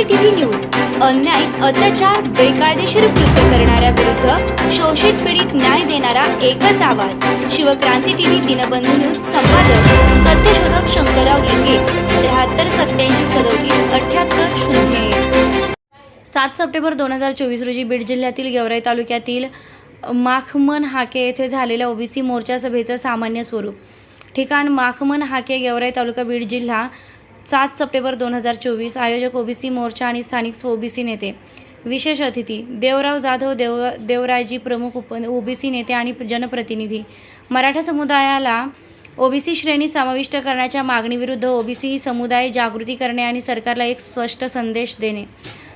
OBC TV news अन्याय अत्याचार बेकायदेशीर कृत्य करणाऱ्या विरुद्ध शोषित पीडित न्याय देणारा एकच आवाज. शिवक्रांती टीव्ही दिनबंधू न्यूज संपादक सत्यशोधक शंकरराव लिंगे त्र्याहत्तर सत्याऐंशी सदोतीस अठ्याहत्तर शून्य सात सप्टेंबर दोन हजार चोवीस रोजी बीड जिल्ह्यातील गेवराई तालुक्यातील माखमन हाके येथे झालेल्या ओबीसी मोर्चा सभेचं सामान्य स्वरूप. ठिकाण माखमन हाके गेवराई तालुका बीड जिल्हा सात सप्टेंबर दोन हजार चोवीस आयोजक ओबीसी मोर्चा आणि स्थानिक ओबीसी नेते. विशेष अतिथी देवराव जाधव देव देवरायजी प्रमुख उप ओबीसी नेते आणि जनप्रतिनिधी. मराठा समुदायाला ओबीसी श्रेणी समाविष्ट करण्याच्या मागणीविरुद्ध ओबीसी समुदाय जागृती करणे आणि सरकारला एक स्पष्ट संदेश देणे.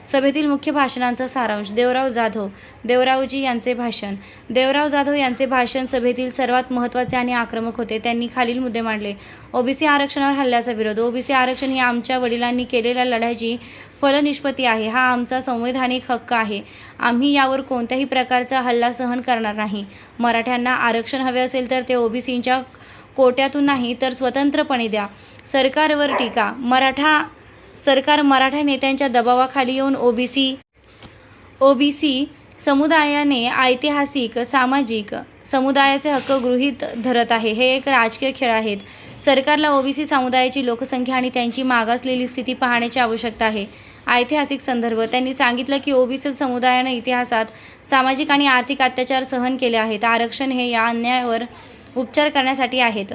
सभेतील मुख्य भाषणांचा सारांश देवराव जाधव देवरावजी यांचे भाषण. देवराव जाधव यांचे भाषण सभेतील सर्वात महत्त्वाचे आणि आक्रमक होते त्यांनी खालील मुद्दे मांडले. ओबीसी आरक्षणावर हल्ल्याचा विरोध. ओबीसी आरक्षण ही आमच्या वडिलांनी केलेल्या लढ्याची फलनिष्पत्ती आहे. हा आमचा संवैधानिक हक्क आहे. आम्ही यावर कोणत्याही प्रकारचा हल्ला सहन करणार नाही. मराठ्यांना आरक्षण हवे असेल तर ते ओबीसींच्या कोट्यातून नाही तर स्वतंत्रपणे द्या. सरकारवर टीका. मराठा सरकार मराठा नेत्यांच्या दबावाखाली येऊन ओबीसी ओबीसी समुदायाने ऐतिहासिक सामाजिक समुदायाचे हक्क गृहीत धरत आहे. हे एक राजकीय खेळ आहेत. सरकारला ओबीसी समुदायाची लोकसंख्या आणि त्यांची मागासलेली स्थिती पाहण्याची आवश्यकता आहे. ऐतिहासिक संदर्भ. त्यांनी सांगितलं की ओबीसी समुदायानं इतिहासात सामाजिक आणि आर्थिक अत्याचार सहन केले आहेत. आरक्षण हे या अन्यायावर उपचार करण्यासाठी आहेत.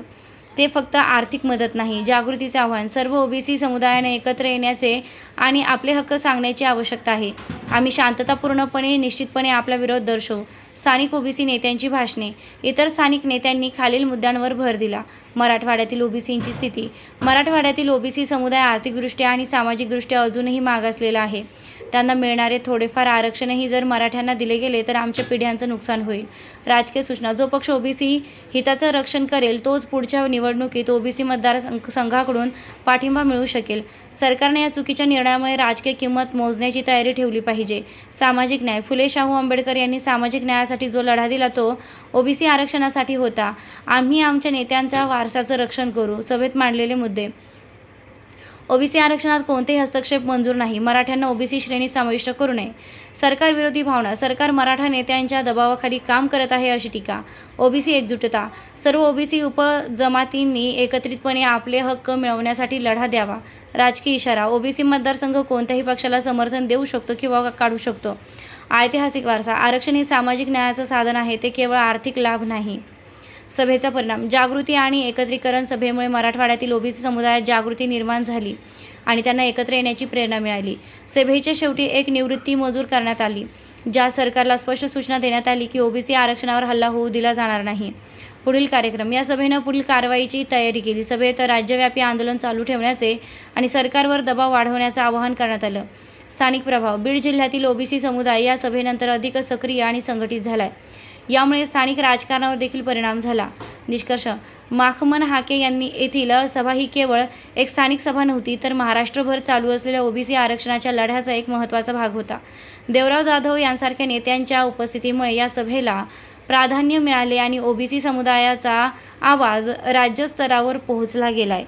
ते फक्त आर्थिक मदत नाही. जागृतीचे आव्हान. सर्व ओबीसी समुदायाने एकत्र येण्याचे आणि आपले हक्क सांगण्याची आवश्यकता आहे. आम्ही शांततापूर्णपणे निश्चितपणे आपला विरोध दर्शवू. स्थानिक ओबीसी नेत्यांची भाषणे. इतर स्थानिक नेत्यांनी खालील मुद्द्यांवर भर दिला. मराठवाड्यातील ओबीसींची स्थिती. मराठवाड्यातील ओबीसी समुदाय आर्थिकदृष्ट्या आणि सामाजिकदृष्ट्या अजूनही मागासलेला आहे. त्यांना मिळणारे थोडेफार आरक्षणही जर मराठ्यांना दिले गेले तर आमच्या पिढ्यांचं नुकसान होईल. राजकीय सूचना. जो पक्ष ओबीसी हिताचं रक्षण करेल तोच पुढच्या निवडणुकीत ओबीसी मतदार संघाकडून पाठिंबा मिळू शकेल. सरकारने या चुकीच्या निर्णयामुळे राजकीय किंमत मोजण्याची तयारी ठेवली पाहिजे. सामाजिक न्याय. फुले शाहू आंबेडकर यांनी सामाजिक न्यायासाठी जो लढा दिला तो ओबीसी आरक्षणासाठी होता. आम्ही आमच्या नेत्यांच्या वारसाचं रक्षण करू सभेत मांडलेले मुद्दे. ओबीसी आरक्षणात कोणतेही हस्तक्षेप मंजूर नाही. मराठ्यांना ओबीसी श्रेणी समाविष्ट करू नये. सरकार विरोधी भावना सरकार मराठा नेत्यांच्या दबावाखाली काम करत आहे अशी टीका. ओबीसी एकजुटता सर्व ओबीसी उपजमातींनी एकत्रितपणे आपले हक्क मिळवण्यासाठी लढा द्यावा. राजकीय इशारा ओबीसी मतदारसंघ कोणत्याही पक्षाला समर्थन देऊ शकतो किंवा काढू शकतो. ऐतिहासिक वारसा आरक्षण हे सामाजिक न्यायाचं साधन आहे ते केवळ आर्थिक लाभ नाही. सभेचा परिणाम. जागृती आणि एकत्रीकरण सभेमुळे मराठवाड्यातील ओबीसी समुदायात जागृती निर्माण झाली आणि त्यांना एकत्र येण्याची प्रेरणा मिळाली. सभेच्या शेवटी एक निवृत्ती मंजूर करण्यात आली. ज्या सरकारला स्पष्ट सूचना देण्यात आली की ओबीसी आरक्षणावर हल्ला होऊ दिला जाणार नाही. पुढील कार्यक्रम. या सभेनं पुढील कारवाईची तयारी केली. सभेत राज्यव्यापी आंदोलन चालू ठेवण्याचे आणि सरकारवर दबाव वाढवण्याचं आवाहन करण्यात आलं. स्थानिक प्रभाव. बीड जिल्ह्यातील ओबीसी समुदाय या सभेनंतर अधिक सक्रिय आणि संघटित झाला आहे यामुळे स्थानिक राजकारणावर देखील परिणाम झाला. निष्कर्ष माखमन हाके यांनी येथील सभा ही केवळ एक स्थानिक सभा नव्हती तर महाराष्ट्रभर चालू असलेल्या ओबीसी आरक्षणाच्या लढ्याचा एक महत्त्वाचा भाग होता. देवराव जाधव यांसारख्या नेत्यांच्या उपस्थितीमुळे या सभेला प्राधान्य मिळाले आणि ओबीसी समुदायाचा आवाज राज्यस्तरावर पोहोचला गेलाय.